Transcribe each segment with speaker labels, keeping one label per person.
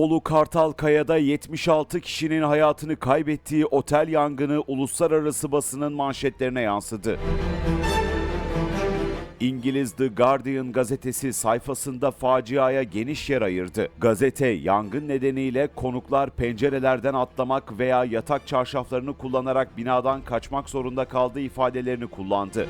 Speaker 1: Bolu Kartalkaya'da 76 kişinin hayatını kaybettiği otel yangını uluslararası basının manşetlerine yansıdı. İngiliz The Guardian gazetesi sayfasında faciaya geniş yer ayırdı. Gazete yangın nedeniyle konuklar pencerelerden atlamak veya yatak çarşaflarını kullanarak binadan kaçmak zorunda kaldığı ifadelerini kullandı.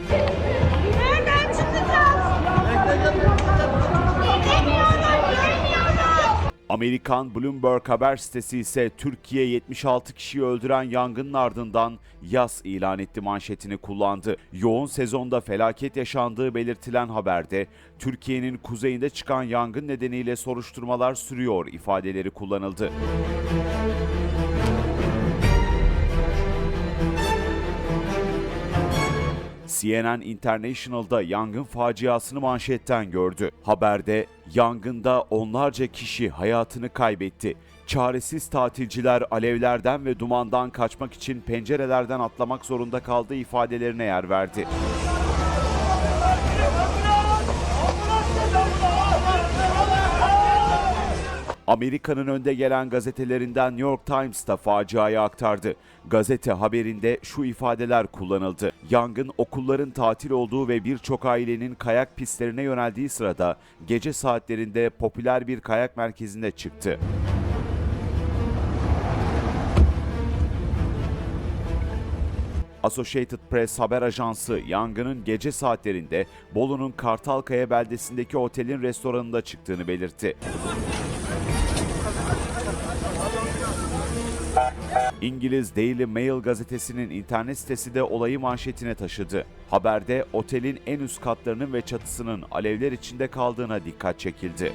Speaker 1: Amerikan Bloomberg haber sitesi ise Türkiye 76 kişiyi öldüren yangının ardından yas ilan etti manşetini kullandı. Yoğun sezonda felaket yaşandığı belirtilen haberde Türkiye'nin kuzeyinde çıkan yangın nedeniyle soruşturmalar sürüyor ifadeleri kullanıldı. CNN International'da yangın faciasını manşetten gördü. Haberde yangında onlarca kişi hayatını kaybetti. Çaresiz tatilciler alevlerden ve dumandan kaçmak için pencerelerden atlamak zorunda kaldığı ifadelerine yer verdi. Amerika'nın önde gelen gazetelerinden New York Times da faciayı aktardı. Gazete haberinde şu ifadeler kullanıldı. Yangın okulların tatil olduğu ve birçok ailenin kayak pistlerine yöneldiği sırada gece saatlerinde popüler bir kayak merkezinde çıktı. Associated Press haber ajansı yangının gece saatlerinde Bolu'nun Kartalkaya beldesindeki otelin restoranında çıktığını belirtti. İngiliz Daily Mail gazetesinin internet sitesi de olayı manşetine taşıdı. Haberde otelin en üst katlarının ve çatısının alevler içinde kaldığına dikkat çekildi.